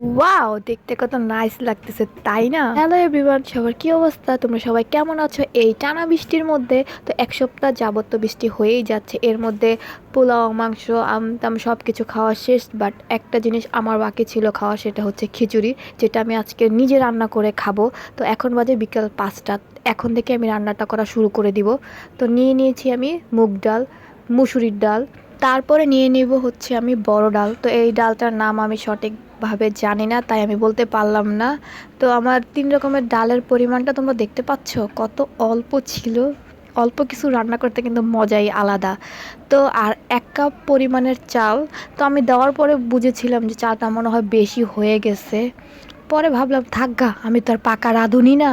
Wow দেখতে কত nice লাগতেছে, তাই না? হ্যালো এভরিওয়ান সবার কি অবস্থা? তোমরা সবাই কেমন আছো? এই টানা বৃষ্টির মধ্যে, তো এক সপ্তাহ যাবত বৃষ্টি হয়েই যাচ্ছে। এর মধ্যে পোলাও, মাংস আমতাম সব কিছু খাওয়া শেষ বাট একটা জিনিস আমার বাকি ছিল খাওয়া, সেটা হচ্ছে খিচুড়ি, যেটা আমি আজকে নিজে রান্না করে খাব। তো এখন বাজে বিকেল পাঁচটা, এখন থেকে আমি রান্নাটা করা শুরু করে দিব। তো নিয়ে নিয়েছি আমি মুগ ডাল, মুসুরির ডাল, তারপরে নিয়ে নিব হচ্ছে আমি বড় ডাল। তো এই ডালটার নাম আমি সঠিকভাবে জানি না, তাই আমি বলতে পারলাম না। তো আমার তিন রকমের ডালের পরিমাণটা তোমরা দেখতে পাচ্ছ? কত অল্প ছিল। অল্প কিছু রান্না করতে কিন্তু মজাই আলাদা। তো আর এক কাপ পরিমাণের চাল। তো আমি দেওয়ার পরে বুঝেছিলাম যে চালটা মনে হয় বেশি হয়ে গেছে। পরে ভাবলাম থাকগা আমি তো আর পাকা রাঁধুনি না।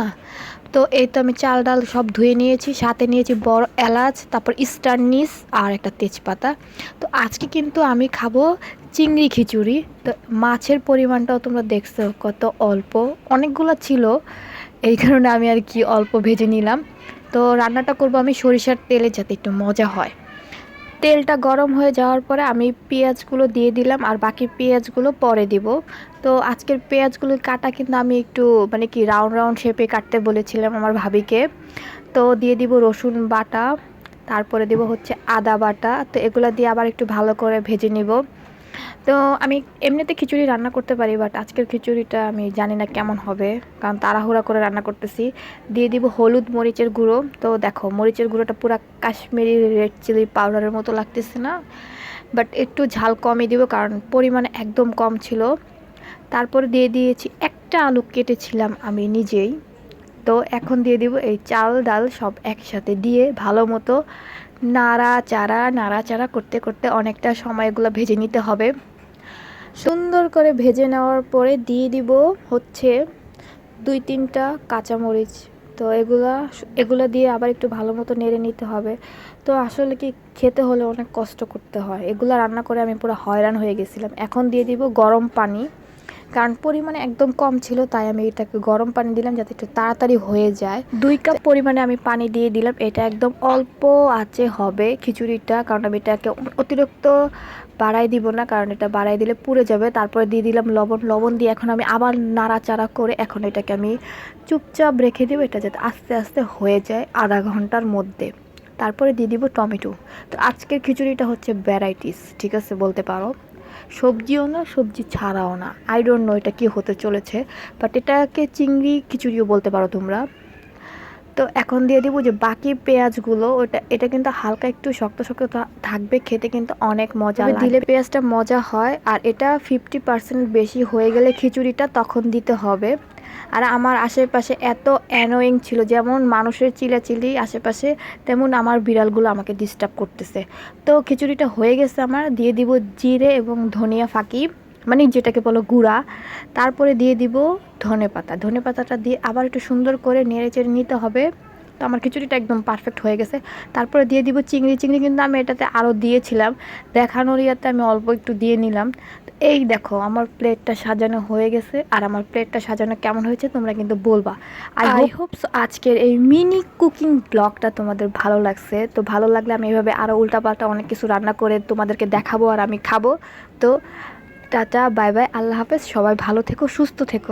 তো এই তো আমি চাল ডাল সব ধুয়ে নিয়েছি, সাথে নিয়েছি বড় এলাচ, তারপর স্টারনিস আর একটা তেজপাতা। তো আজকে কিন্তু আমি খাব চিংড়ি খিচুড়ি। তো মাছের পরিমাণটাও তোমরা দেখছ কত অল্প। অনেকগুলো ছিল, এই কারণে আমি আর কি অল্প ভেজে নিলাম। তো রান্নাটা করব আমি সরিষার তেলে যাতে একটু মজা হয়। তেলটা গরম হয়ে যাওয়ার পরে আমি পেঁয়াজগুলো দিয়ে দিলাম আর বাকি পেঁয়াজগুলো পরে দিব। তো আজকের পেঁয়াজগুলো কাটা কিন্তু আমি একটু মানে কি রাউন্ড রাউন্ড শেপে কাটতে বলেছিলাম আমার ভাবিকে। তো দিয়ে দিব রসুন বাটা, তারপরে দিব হচ্ছে আদা বাটা। তো এগুলো দিয়ে আবার একটু ভালো করে ভেজে নিব। তো আমি এমনিতে খিচুড়ি রান্না করতে পারি বাট আজকের খিচুড়িটা আমি জানি না কেমন হবে, কারণ তাড়াহুড়া করে রান্না করতেছি। দিয়ে দিব হলুদ মরিচের গুঁড়ো। তো দেখো, মরিচের গুঁড়োটা পুরো কাশ্মীরি রেড চিলি পাউডারের মতো লাগতেছে না বাট একটু ঝাল কমই দিব, কারণ পরিমাণে একদম কম ছিল। তারপরে দিয়ে দিয়েছি একটা আলু কেটেছিলাম আমি নিজেই। তো এখন দিয়ে দিব এই চাল, ডাল সব একসাথে দিয়ে ভালো মতো নাড়াচাড়া নাড়াচাড়া করতে করতে অনেকটা সময় এগুলো ভেজে নিতে হবে। সুন্দর করে ভেজে নেওয়ার পরে দিয়ে দিব হচ্ছে দুই তিনটা কাঁচামরিচ। তো এগুলা, এগুলো দিয়ে আবার একটু ভালো মতো নেড়ে নিতে হবে। তো আসলে কি খেতে হলে অনেক কষ্ট করতে হয়। এগুলো রান্না করে আমি পুরো হয়রান হয়ে গেছিলাম। এখন দিয়ে দিব গরম পানি। কারণ পরিমাণে একদম কম ছিল, তাই আমি এটাকে গরম পানি দিলাম যাতে একটু তাড়াতাড়ি হয়ে যায়। দুই কাপ পরিমাণে আমি পানি দিয়ে দিলাম, এটা একদম অল্প আঁচে হবে খিচুড়িটা, কারণ আমি এটাকে অতিরিক্ত বাড়াই দিব না, কারণ এটা বাড়াই দিলে পুড়ে যাবে। তারপরে দিয়ে দিলাম লবণ লবণ দিয়ে এখন আমি আবার নাড়াচাড়া করে এখন এটাকে আমি চুপচাপ রেখে দেবো, এটা যাতে আস্তে আস্তে হয়ে যায় আধা ঘণ্টার মধ্যে। তারপরে দিয়ে দিব টমেটো। তো আজকের খিচুড়িটা হচ্ছে ভ্যারাইটিস, ঠিক আছে বলতে পারো? সবজিও না, সবজি ছাড়াও না। আই ডোন্ট নো এটা কী হতে চলেছে বাট এটাকে চিংড়ি, খিচুড়িও বলতে পারো তোমরা। তো এখন দিয়ে দিব যে বাকি পেঁয়াজগুলো ওটা এটা কিন্তু হালকা একটু শক্ত শক্ত থাকবে খেতে কিন্তু অনেক মজা দিলে পেঁয়াজটা মজা হয় আর এটা ফিফটি পার্সেন্ট বেশি হয়ে গেলে খিচুড়িটা তখন দিতে হবে। আর আমার আশেপাশে এত অ্যানোয়িং ছিল যেমন মানুষের চিলাচিলি আশেপাশে তেমন আমার বিড়ালগুলো আমাকে ডিস্টার্ব করতেছে। তো খিচুড়িটা হয়ে গেছে আমার দিয়ে দিব জিরে এবং ধনিয়া ফাঁকি। মানে যেটাকে বলো গুঁড়া তারপরে দিয়ে দিব ধনে পাতা। ধনে পাতাটা দিয়ে আবার একটু সুন্দর করে নেড়ে চেড়ে নিতে হবে। তো আমার খিচুড়িটা একদম পারফেক্ট হয়ে গেছে। তারপরে দিয়ে দিব চিংড়ি। চিংড়ি কিন্তু আমি এটাতে আরও দিয়েছিলাম। দেখানোর ইয়াতে আমি অল্প একটু দিয়ে নিলাম। এই দেখো আমার প্লেটটা সাজানো হয়ে গেছে। আর আমার প্লেটটা সাজানো কেমন হয়েছে তোমরা কিন্তু বলবা। আর আই I হোপ আজকের এই মিনি কুকিং ব্লগটা তোমাদের ভালো লাগছে। তো ভালো লাগলে আমি এভাবে আরও উল্টাপাল্টা অনেক কিছু রান্না করে তোমাদেরকে দেখাবো আর আমি খাব। তো টাটা বাই বাই আল্লাহ হাফেজ সবাই ভালো থেকো সুস্থ থেকো।